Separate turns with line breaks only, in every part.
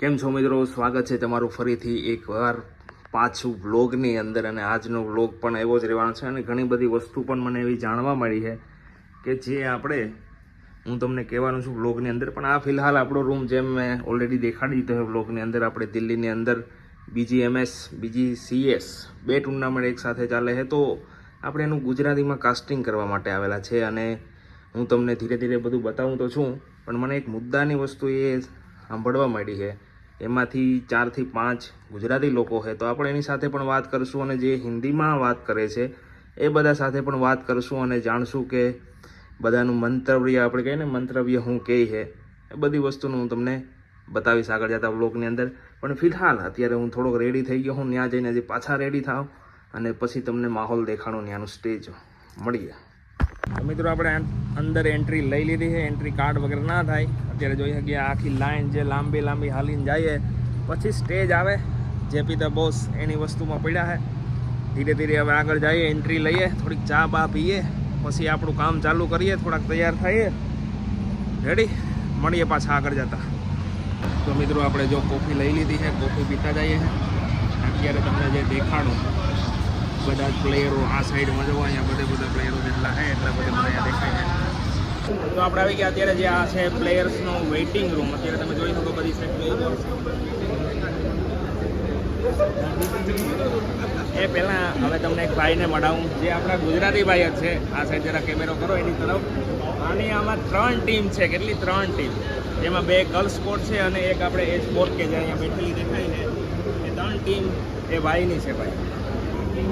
કેમ છો મિત્રો? સ્વાગત છે તમારું ફરીથી એકવાર પાછું વ્લોગની અંદર અને આજનો વ્લોગ પણ એવો જ રહેવાનો છે અને ઘણી બધી વસ્તુ પણ મને એવી જાણવા મળી છે કે જે આપણે હું તમને કહેવાનું છું વ્લોગની અંદર, પણ આ ફિલહાલ આપણો રૂમ જેમ મેં ઓલરેડી દેખાડી દીધો છે વ્લોગની અંદર, આપણે દિલ્હીની અંદર બીજી એમએસ બીજી સીએસ બે ટુર્નામેન્ટ એક સાથે ચાલે છે. તો આપણે એનું ગુજરાતીમાં કાસ્ટિંગ કરવા માટે આવેલા છે અને હું તમને ધીરે ધીરે બધું બતાવું તો છું, પણ મને એક મુદ્દાની વસ્તુ એ સાંભળવા માંડી છે એમાંથી ચારથી પાંચ ગુજરાતી લોકો છે તો આપણે એની સાથે પણ વાત કરીશું અને જે હિન્દીમાં વાત કરે છે, એ બધા સાથે પણ વાત કરીશું અને જાણશું કે બધાનું મંતવ્ય, આપણે કહીએ ને, મંતવ્ય હું કહે છે એ બધી વસ્તુનું હું તમને બતાવીશ આગળ જતા બ્લોગની અંદર. પણ ફિલહાલ, અત્યારે હું થોડોક રેડી થઈ ગયો હું, ત્યાં જઈને હજી પાછા રેડી થાવ અને પછી તમને માહોલ દેખાડો, ત્યાંનું સ્ટેજ મળીએ. મિત્રો, આપણે અંદર એન્ટ્રી લઈ લીધી છે. એન્ટ્રી કાર્ડ વગેરે ના થાય. અત્યારે જોઈ શકીએ આખી લાઈન જે લાંબી લાંબી હાલીને જઈએ પછી સ્ટેજ આવે. જેપી ધ બોસ એની વસ્તુમાં પડ્યા છે. ધીરે ધીરે હવે આગળ જઈએ એન્ટ્રી લઈએ, થોડીક ચા બા પીએ. પછી આપણું કામ ચાલુ કરીએ, થોડાક તૈયાર થઈએ. રેડી મળીએ પાછા આગળ જતા. તો મિત્રો, આપણે જો કોફી લઈ લીધી છે. કોફી પીતા જઈએ અત્યારે તમને જે દેખાડું બધા પ્લેયરો આ સાઈડમાં જવો અહીંયા બધે બધા પ્લેયરો જેટલા છે એટલા બધા મને અહીંયા દેખાય છે. તો આપણે આવી ગયા અત્યારે જે આ છે પ્લેયર્સનો વેઇટિંગ રૂમ અત્યારે તમે જોઈ શકો બધી સાઈડ એ પહેલાં હવે તમને એક ભાઈને મળાવું. જે આપણા ગુજરાતી ભાઈ જ છે. આ સાઈડ જરા કેમેરો કરો એની તરફ. અને આમાં ત્રણ ટીમ છે. કેટલી? ત્રણ ટીમ જેમાં બે ગર્લ્સ સ્પોર્ટ છે અને એક આપણે એ સ્પોર્ટ કે જે અહીંયા બેઠેલી દેખાય છે. એ ત્રણ ટીમ એ ભાઈની છે ભાઈ.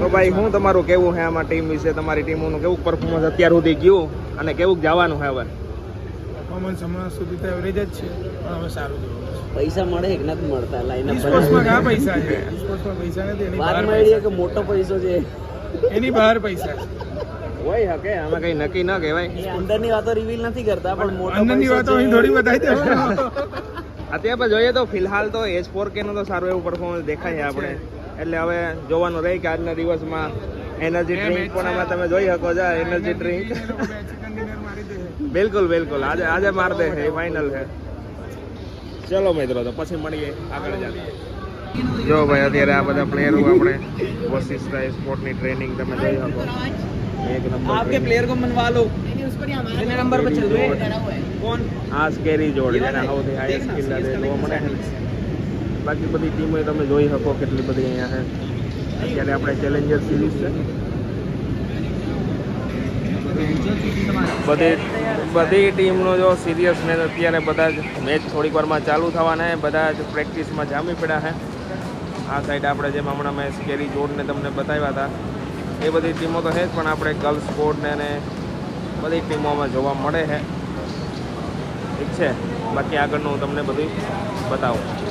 તો ભાઈ હું તમારું કેવું છે આમાં ટીમ વિશે? તમારી ટીમોનું કેવું પરફોર્મન્સ અત્યાર સુધી ગયું? અને કેવું જવાનું છે હવે?
પરફોર્મન્સ હમણાં સુધી તો એવરેજ જ છે પણ હવે સારું
પૈસા મળે કે નથી મળતા? લાઈન
છે સ્પોર્ટ્સમાં પૈસા છે? સ્પોર્ટ્સમાં પૈસા નથી એની બહાર
મળી કે મોટો પૈસો છે.
એની બહાર પૈસા છે.
હોય હકે આમાં કઈ નક્કી ન કહેવાય.
અંદરની વાતો રિવીલ નથી કરતા પણ મોટો
અંદરની વાતો અહીં થોડી બતાવી દે.
અત્યારે પણ જોઈએ તો ફિલહાલ તો એજ ફોર કે નું તો સારું એવું પરફોર્મન્સ દેખાય છે આપણે. એટલે હવે જોવાનું રહી કે આજના દિવસમાં એનર્જી ડ્રિંક પણ આમાં તમે જોઈ શકો છો એનર્જી ડ્રિંક
ચિકન ડિનર મારી દે
બિલકુલ બિલકુલ આજે આજે માર દે છે એ ફાઇનલ છે ચલો મિત્રો તો પછી મળીએ આગળ જતા જો ભાઈ અત્યારે આ બધા પ્લેયરો આપણે વશિષ્ઠ સ્પોર્ટની ટ્રેનિંગ તમે જોઈ શકો એક નંબર
आपके प्लेयर को मनवा लो कितने नंबर पे चल रहे हैं कौन
આ સ્કેરી જોડ જેના સૌથી હાઈ સ્કિલ જોવા મળે છે બાકી બધી ટીમો તમે જોઈ શકો કેટલી બધી અહીંયા છે. અત્યારે આપણે ચેલેન્જર સિરીઝ છે. બધી બધી ટીમનો જો સિરિયસનેસ અત્યારે બધા જ મેચ થોડીક વારમાં ચાલુ થવાના બધા જ પ્રેક્ટિસમાં જામી પડ્યા છે. આ સાઈડ આપણે જેમ હમણાં મેં સ્કેરી જોડને તમને બતાવ્યા હતા. એ બધી ટીમો તો છે જ, પણ આપણે ગર્લ્સ સ્પોર્ટને ને બધી ટીમોમાં જોવા મળે છે. ઠીક છે? બાકી આગળનું હું તમને બધું બતાવું.